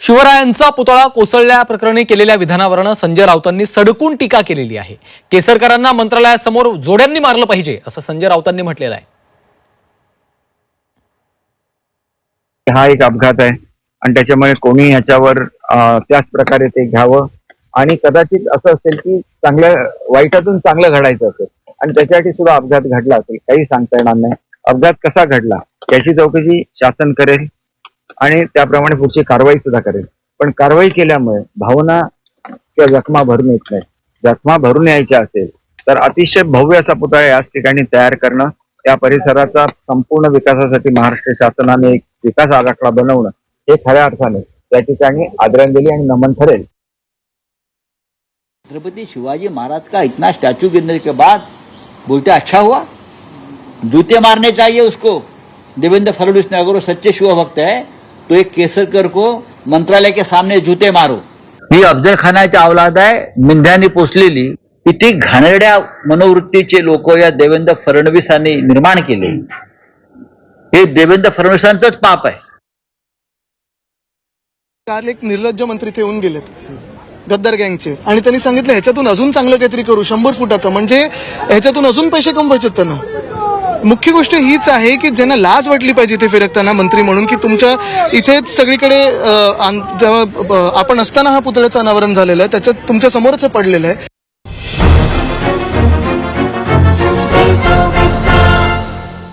शिवरायांचा पुतळा कोसळल्याप्रकरणी केलेल्या विधानावरनं संजय राऊतांनी सडकून टीका केलेली आहे. केसरकरांना मंत्रालयासमोर जोड्यांनी मारलं पाहिजे असं संजय राऊतांनी म्हटलेलं आहे. हा एक अपघात आहे. आणि त्याच्यामुळे कोणी ह्याच्यावर त्याच प्रकारे ते घ्यावं. आणि कदाचित असं असेल की चांगल्या वाईटातून चांगलं घडायचं असेल. आणि त्याच्यासाठी सुद्धा अपघात घडला असेल काही सांगता येणार नाही. अपघात कसा घडला याची चौकशी शासन करेल. आणि त्याप्रमाणे पुढची कारवाई सुद्धा करेल. पण कारवाई केल्यामुळे भावना किंवा जखमा भरून येत नाही. जखमा भरून यायच्या असेल तर अतिशय भव्य असा पुतळा याच ठिकाणी तयार करणं त्या परिसराचा संपूर्ण विकासासाठी महाराष्ट्र शासनाने एक विकास आराखडा बनवणं हे खऱ्या अर्थाने त्या ठिकाणी आदरांजली आणि नमन ठरेल. छत्रपति शिवाजी महाराज का इतना स्टैचू गिरने के बाद बोलते अच्छा हुआ? जूते मारने चाहिए उसको. देवेंद्र फडणवीस ने अगर वो सच्चे शिव भक्त है तो एक केसरकर को मंत्रालय के सामने जूते मारो। ही अफजल खानाची औलाद आहे मिंध्यानी पोचलेली किती घाणेरड्या मनोवृत्तीचे लोक या देवेंद्र फडणवीसांनी निर्माण केले. हे देवेंद्र फडणवीसांचंच पाप आहे. काल एक निर्लज्ज मंत्री ते येऊन गेलेत गद्दार गँगचे. आणि त्यांनी सांगितलं ह्याच्यातून अजून चांगलं काहीतरी करू शंभर फुटाचं. म्हणजे ह्याच्यातून अजून पैसे कमवायचे त्यांना. मुख्य गोष्ट हीच आहे की ज्यांना लाज वाटली पाहिजे इथे फिरकताना मंत्री म्हणून की तुमच्या इथेच सगळीकडे आपण असताना हा पुतळ्याचं अनावरण झालेलं आहे त्याच्यात तुमच्या समोरच पडलेलं आहे.